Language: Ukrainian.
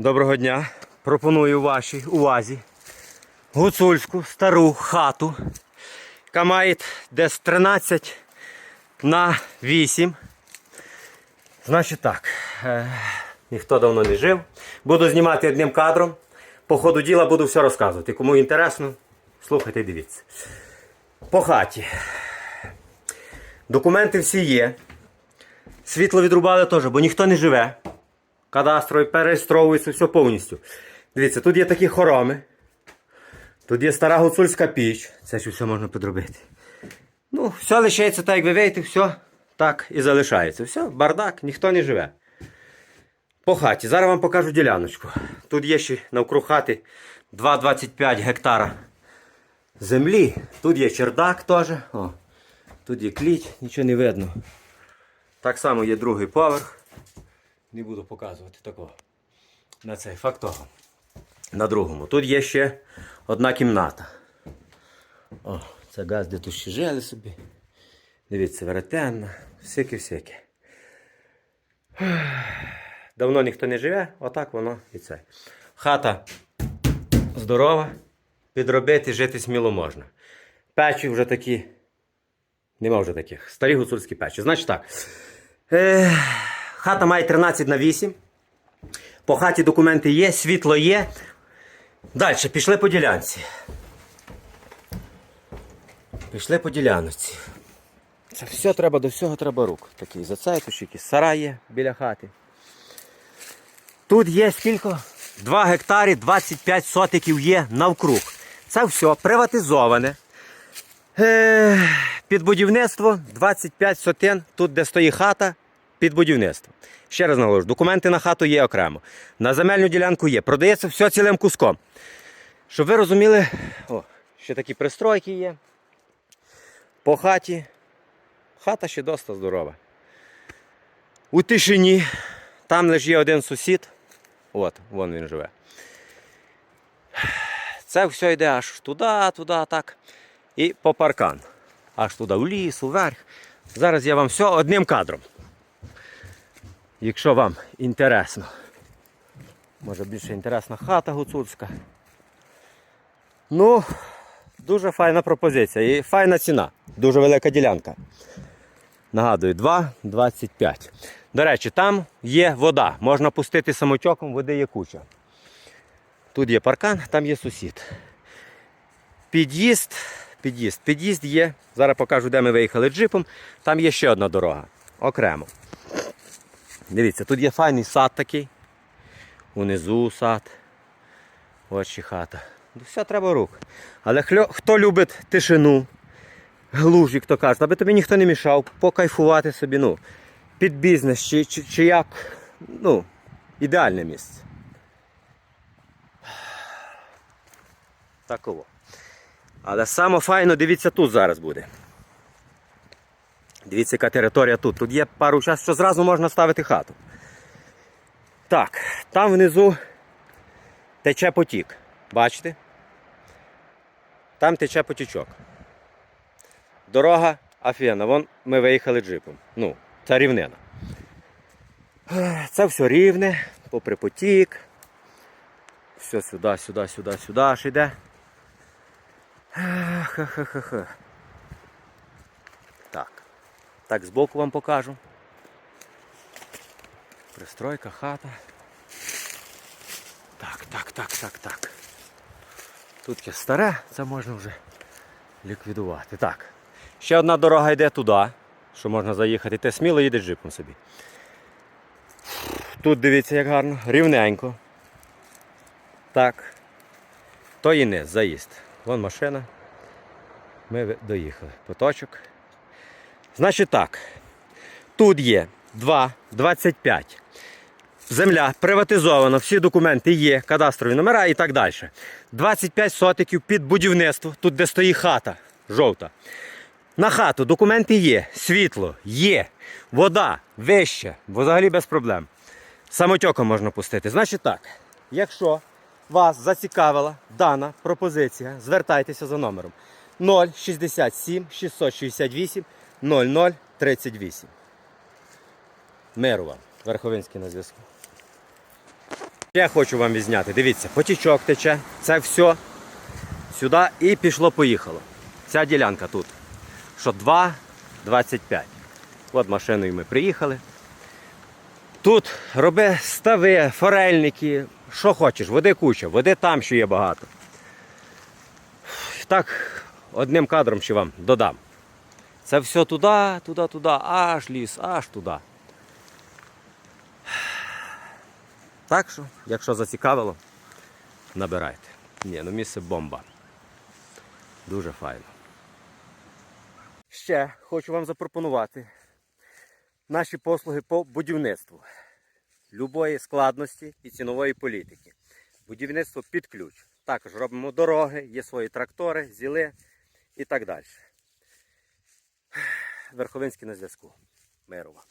Доброго дня. Пропоную вашій увазі гуцульську стару хату, яка має десь 13 на 8. Значить так, е, ніхто давно не жив. Буду знімати одним кадром. По ходу діла буду все розказувати. Кому інтересно, слухайте і дивіться. По хаті. Документи всі є. Світло відрубали теж, бо ніхто не живе. Кадастрові перереєстровується все повністю. Дивіться, тут є такі хороми. Тут є стара гуцульська піч. Це ж все можна підробити. Ну, все лишається так, як ви вийдете, все так і залишається. Все, бардак, ніхто не живе. По хаті. Зараз вам покажу діляночку. Тут є ще навкруг хати 2,25 гектара землі. Тут є чердак теж. О, тут є кліть, нічого не видно. Так само є другий поверх. Не буду показувати такого. На цей факт. На другому. Тут є ще одна кімната. О, це газ, де тут ще жили собі. Дивіться, веретенна, всяке-всяке. Давно ніхто не живе, отак воно і це. Хата здорова, підробити, жити сміло можна. Печі вже такі. Нема вже таких. Старі гуцульські печі. Значить так. Е, хата має 13 на 8. По хаті документи є, світло є. Далі, пішли по ділянці. Пішли по ділянці. Це все треба, до всього треба рук. Такий зацепиш, якийсь сарай є біля хати. Тут є скільки? 2 гектари 25 сотиків є навкруг. Це все приватизоване. Е, під будівництво 25 сотин, тут де стоїть хата, під будівництво. Ще раз наголошую, документи на хату є окремо. На земельну ділянку є. Продається все цілим куском. Щоб ви розуміли, о, ще такі пристройки є. По хаті. Хата ще досить здорова. У тишині. Там лише є один сусід. От, вон він живе. Це все йде аж туди, туди, так. І по паркан. Аж туди, в ліс, уверх. Зараз я вам все одним кадром. Якщо вам інтересно. Може більше інтересна хата гуцульська. Ну, дуже файна пропозиція і файна ціна. Дуже велика ділянка. Нагадую, 2,25. До речі, там є вода. Можна пустити самотьоком, води є куча. Тут є паркан, там є сусід. Під'їзд, під'їзд, під'їзд є. Зараз покажу, де ми виїхали джипом. Там є ще одна дорога. Окремо. Дивіться, тут є файний сад такий. Унизу сад. Ще хата. Ну, Все треба рук. Але хльо- хто любить тишину, глуж, як то кажуть, аби тобі ніхто не мішав, покайфувати собі, ну, під бізнес чи, чи, чи як, ну, ідеальне місце. Таково. Але саме файно, дивіться, тут зараз буде. Дивіться, яка територія тут. Тут є пару часів, що зразу можна ставити хату. Так, там внизу тече потік. Бачите? Там тече потічок. Дорога офігенна. Вон ми виїхали джипом. Ну, це рівнина. Це все рівне, попри потік. Все сюди, сюди, сюди, сюди аж. Ех, Ха-ха-ха-ха. Так. Збоку вам покажу. Пристройка, хата. Так, так, так, так, так. Тут є старе, це можна вже ліквідувати. Так. Ще одна дорога йде туди, що можна заїхати. Ти сміло їдеш джипом собі. Тут дивіться, як гарно, рівненько. Так. То і не заїзд. Вон машина. Ми доїхали. Поточок. Значить так. Тут є 2,25. Земля приватизована, всі документи є, кадастрові номера і так далі. 25 сотиків під будівництво, тут де стоїть хата жовта. На хату документи є, світло є, вода вища, взагалі без проблем. Самотьоком можна пустити. Значить так, якщо вас зацікавила дана пропозиція, звертайтеся за номером 067 668 0038. Миру вам, Верховинський на зв'язку. Я хочу вам відзняти. Дивіться, потічок тече. Це все сюди і пішло-поїхало. Ця ділянка тут. Що 2,25. От машиною ми приїхали. Тут роби стави, форельники, що хочеш, води куча, води там ще є багато. Так, одним кадром ще вам додам. Це все туди, туди, туди, аж ліс, аж туди. Так що, якщо зацікавило, набирайте. Ні, ну місце бомба. Дуже файно. Ще хочу вам запропонувати наші послуги по будівництву любої складності і цінової політики. Будівництво під ключ. Також робимо дороги, є свої трактори, зіли і так далі. Верховинський на зв'язку. Мирова.